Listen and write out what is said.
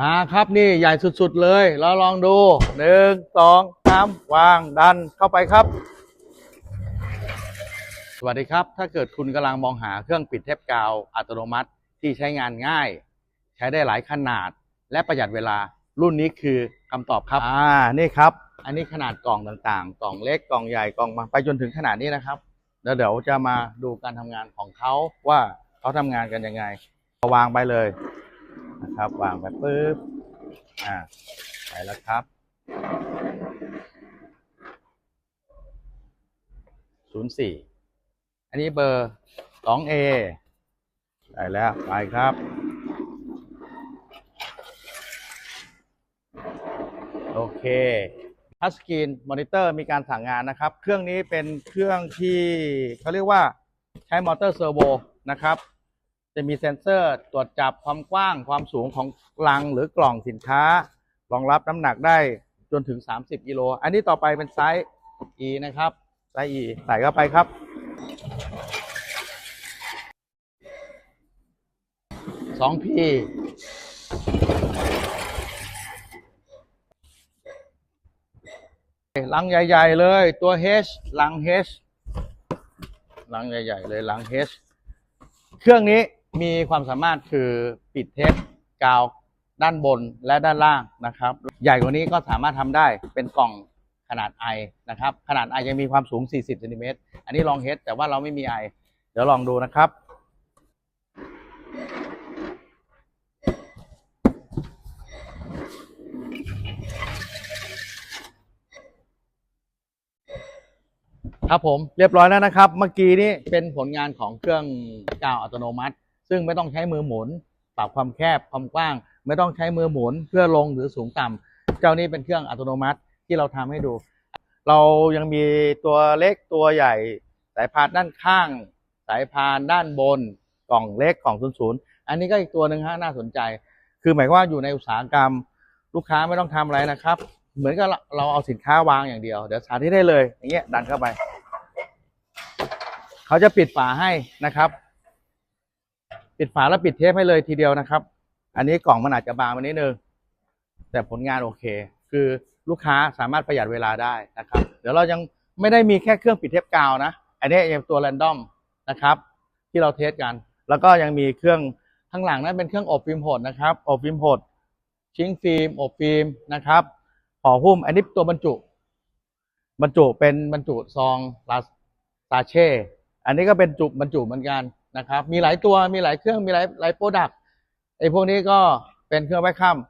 มาครับนี่ใหญ่สุดๆเลยเราลองดูหนึ่งสองสามวางดันเข้าไปครับ สวัสดีครับ ถ้าเกิดคุณกำลังมองหาเครื่องปิดเทปกาวอัตโนมัติที่ใช้งานง่าย ใช้ได้หลายขนาด และประหยัดเวลารุ่นนี้คือคำตอบครับอ่านี่ครับ อันนี้ขนาดกล่องต่างๆ กล่องเล็กกล่องใหญ่กล่องบางไปจนถึงขนาดนี้นะครับแล้วเดี๋ยวจะมาดูการทำงานของเขาว่าเขาทำงานกันยังไงเอาวางไปเลย นะครับ วางไปปุ๊บอ่าไปแล้วครับศูนย์สี่อันนี้เบอร์สองเอได้แล้ว ไปครับ โอเคทัชสกรีนมอนิเตอร์มีการสั่งงานนะครับ เครื่องนี้เป็นเครื่องที่เขาเรียกว่าใช้มอเตอร์เซอร์โวนะครับ จะมีเซ็นเซอร์ตรวจจับความกว้างความสูงของลังหรือกล่องสินค้ารองรับน้ำหนักได้จนถึง 30กิโล อันนี้ต่อไปเป็นไซส์ E นะครับ ไซส์ E ใส่เข้าไปครับสองพีลังใหญ่ ๆ เลยตัว H ลัง H ลังใหญ่ ๆ เลยลัง H เครื่องนี้ มีความสามารถคือปิดเทปกาวด้านบนและด้านล่างนะครับ ใหญ่กว่านี้ก็สามารถทำได้เป็นกล่องขนาด I นะครับ ขนาด I ยังมีความสูง 40เซนติเมตรอันนี้ลองเฮดแต่ว่าเราไม่มี I เดี๋ยวลองดูนะครับ ครับผมเรียบร้อยแล้วนะครับ เมื่อกี้นี้เป็นผลงานของเครื่องกาวอัตโนมัติ ซึ่งไม่ต้องใช้มือหมุน ปรับความแคบความกว้าง ไม่ต้องใช้มือหมุนเพื่อลงหรือสูงต่ำเจ้านี้เป็นเครื่องอัตโนมัติที่เราทำให้ดู เรายังมีตัวเล็กตัวใหญ่ สายพานด้านข้าง สายพานด้านบน กล่องเล็กกล่องศูนย์ศูนย์อันนี้ก็อีกตัวหนึ่งฮะน่าสนใจ คือหมายความว่าอยู่ในอุตสาหกรรม ลูกค้าไม่ต้องทำอะไรนะครับ เหมือนกับเราเอาสินค้าวางอย่างเดียว เดี๋ยวสาธิตได้เลยอย่างเงี้ยดันเข้าไป เขาจะปิดฝาให้นะครับ ปิดฝาแล้วปิดเทปให้เลยทีเดียวนะครับ อันนี้กล่องมันอาจจะบางไปนิดนึงแต่ผลงานโอเค คือลูกค้าสามารถประหยัดเวลาได้นะครับ เดี๋ยวเรายังไม่ได้มีแค่เครื่องปิดเทปกาวนะ อันนี้ยังตัวแรนดอมนะครับ ที่เราเทสกัน แล้วก็ยังมีเครื่องข้างหลังนั้นเป็นเครื่องอบฟิล์มหดนะครับอบฟิล์มหดชิ้งฟิล์มอบฟิล์มนะครับห่อหุ้มอันนี้ตัวบรรจุ บรรจุเป็นบรรจุซองลาซาเช่อันนี้ก็เป็นจุบรรจุเหมือนกัน นะครับ มีหลายตัวมีหลายเครื่องมีหลายหลายโปรดักต์ไอ้พวกนี้ก็เป็นเครื่องไว้ข้าม